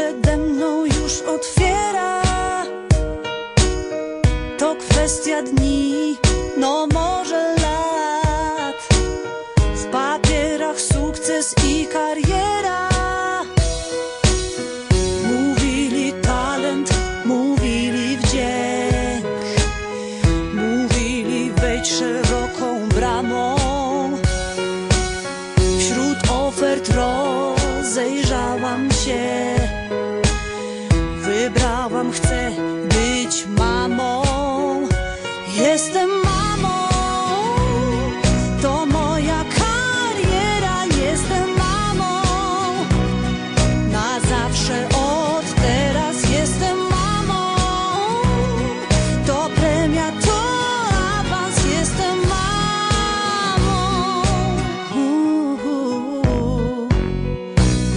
przede mną już otwiera. To kwestia dni, no może lat. W papierach sukces i kariera. Mówili talent, mówili wdzięk. Mówili wejdź szeroką bramą. Wśród ofert rozejrzałam się. Chcę być mamą. Jestem mamą, to moja kariera. Jestem mamą, na zawsze od teraz jestem mamą. To premia, to awans, jestem mamą.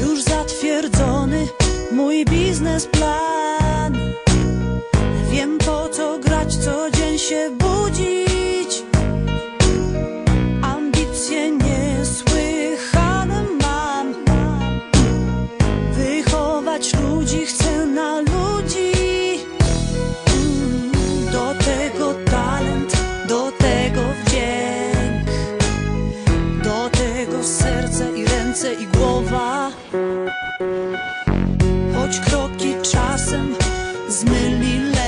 Już zatwierdzony mój biznesplan. Wiem po co grać, co dzień się budzić. Ambicje niesłychane mam. Wychować ludzi chcę na ludzi. Do tego talent, do tego wdzięk. Do tego serce i ręce i głowa. Choć kroki czasem zmyli lek.